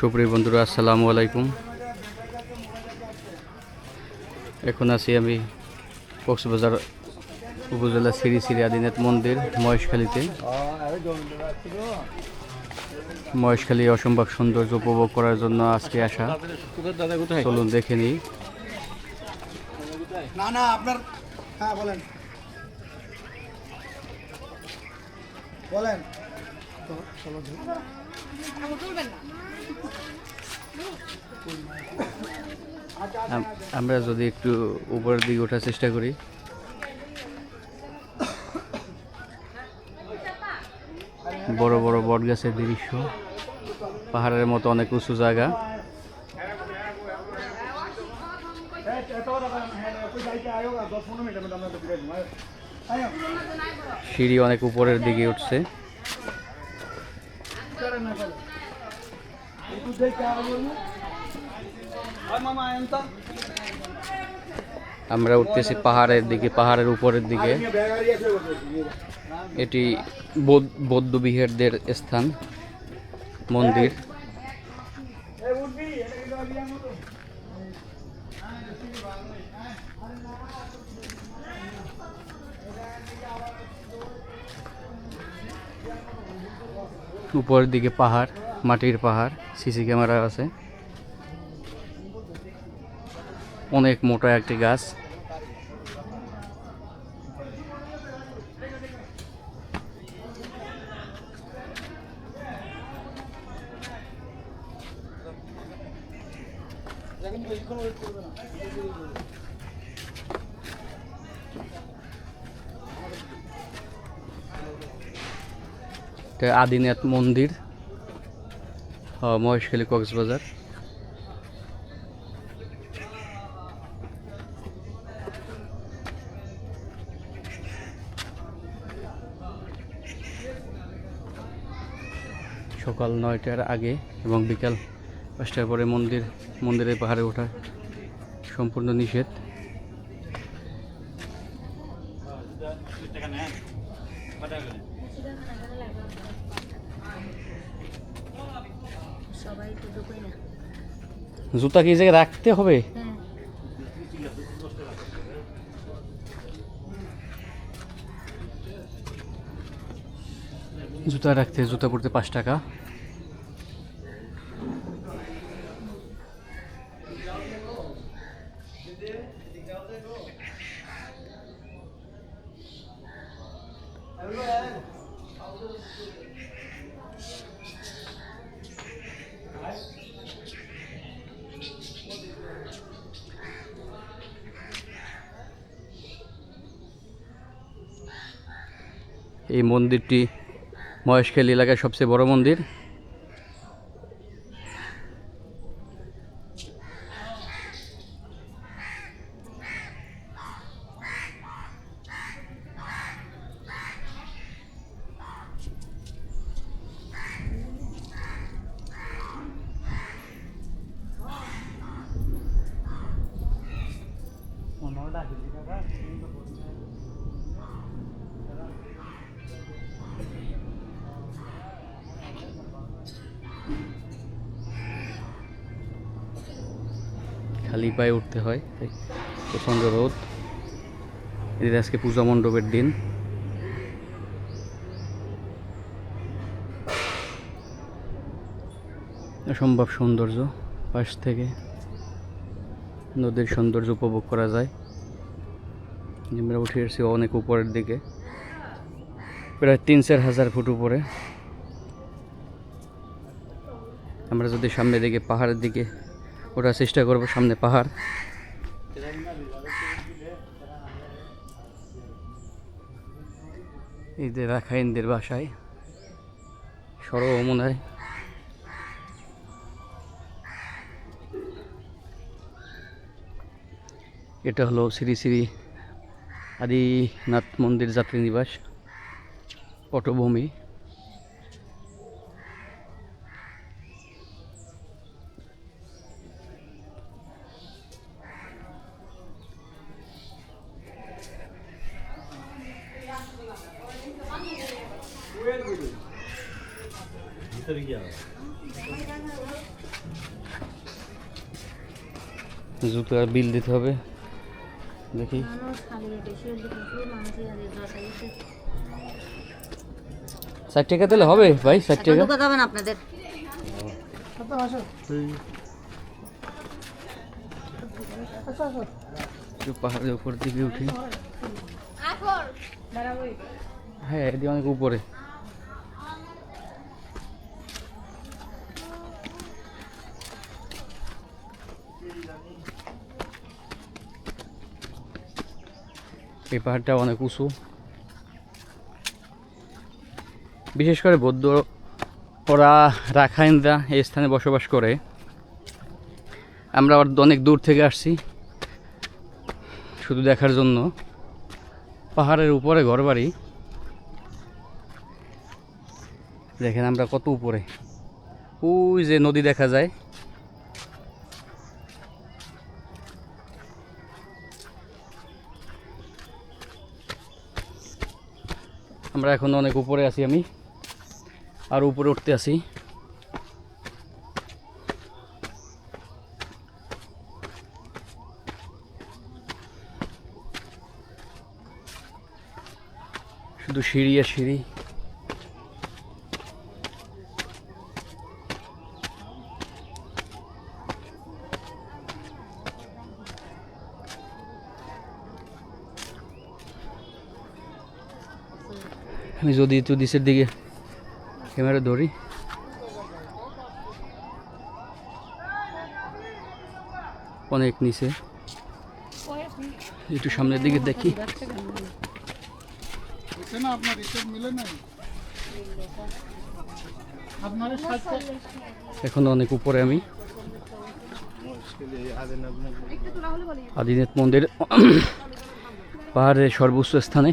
সুপ্রিয় বন্ধুরা আসসালামু আলাইকুম। এখন আছি আমি কক্সবাজার উপজেলা শ্রী শ্রী আদিনাথ মন্দির মহেশখালীতে। মহেশখালী অসম্ভব সৌন্দর্য উপভোগ করার জন্য আজকে আসা। চলুন দেখে নিই। না না আপনার হ্যাঁ বলেন। বলেন। তো চলো যাই। আম- আমরা যদি একটু উপরের দিকে ওঠার চেষ্টা করি। বড় বড় বট গাছের দৃশ্য। পাহাড়ের মতো অনেক উঁচু জায়গা। সিঁড়ি অনেক উপরের দিকে উঠছে। আমরা উঠতেছি পাহাড়ের দিকে, পাহাড়ের উপরের দিকে। এটি বৌদ্ধ- বৌদ্ধ বিহারদের স্থান, মন্দির। উপরের দিকে পাহাড়। মাটির পাহাড় সিসি ক্যামেরা আছে। অনেক মোটা একটি গাছ। আদিনাথ মন্দির। মহেশখালী কক্সবাজার। সকাল নয়টার আগে এবং বিকাল পাঁচটার পরে মন্দির, মন্দিরের পাহাড়ে ওঠা সম্পূর্ণ নিষেধ। সবাই তো ঢুকোই না জুতা কি জায়গায় রাখতে হবে? হ্যাঁ। জুতা রাখতে জুতা পড়তে পাঁচ টাকা। এই মন্দিরটি মহেশখালী এলাকায় সবচেয়ে বড় মন্দির। খালি পায়ে উঠতে হয় প্রচণ্ড রোদ এদের আজকে পূজা মণ্ডপের দিন। অসম্ভব সৌন্দর্য, পাশ থেকে নদীর সৌন্দর্য উপভোগ করা যায়। আমরা উঠে এসেছি অনেক উপরের দিকে, প্রায় তিন চার হাজার ফুট উপরে। আমরা যদি সামনের দিকে, পাহাড়ের দিকে ওঠার চেষ্টা করব সামনে পাহাড়। এই যে রাখাইনদের বাসায় সর্বমনায় এটা হলো শ্রী শ্রী আদিনাথ মন্দির যাত্রী নিবাস পটভূমি। জুতো আর বিল দিতে হবে। দেখি। ষাট টাকা তাহলে হবে ভাই ষাট টাকা। আপনাদের। পাহাড়ের উপর দিকে উঠি। হ্যাঁ এদিকে অনেক উপরে। এই পাহাড়টা অনেক উঁচু। বিশেষ করে বৌদ্ধ ওরা রাখাইনরা এই স্থানে বসবাস করে। আমরা অনেক দূর থেকে আসছি, শুধু দেখার জন্য। পাহাড়ের উপরে ঘরবাড়ি। দেখেন আমরা কত উপরে। ওই যে নদী দেখা যায়। আমরা এখন অনেক উপরে আছি আমি আর উপরে উঠতে আছি। শুধু সিঁড়ি আর সিঁড়ি। আমি যদি একটু দিশের দিকে ক্যামেরা ধরি। অনেক নিচে। একটু সামনের দিকে দেখি। এখন অনেক উপরে আমি। আদিনাথ মন্দির পাহাড়ের সর্বোচ্চ স্থানে।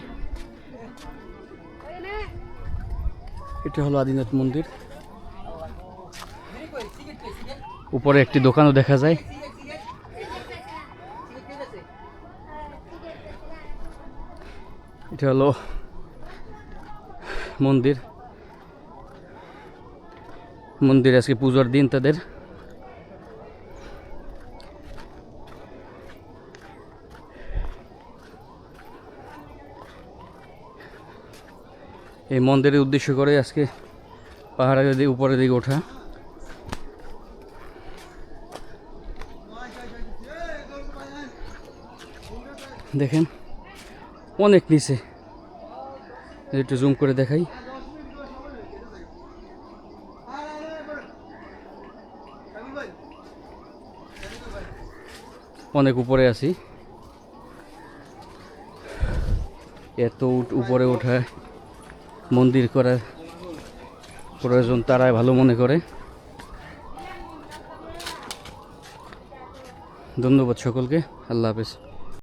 এটা হলো আদিনাথ মন্দির। উপরে একটি দোকানও দেখা যায়। এটা হলো মন্দির। মন্দির আজকে পুজোর দিন তাদের। এই মন্দিরের উদ্দেশ্য করে আজকে পাহাড়ের দিকে, উপরের দিকে ওঠা। দেখেন, অনেক নিচে। একটু জুম করে দেখাই। অনেক উপরে আছি। এত উপরে ওঠা। মন্দির করার প্রয়োজন তারাই ভালো মনে করে। ধন্যবাদ সকলকে। আল্লাহ হাফেজ।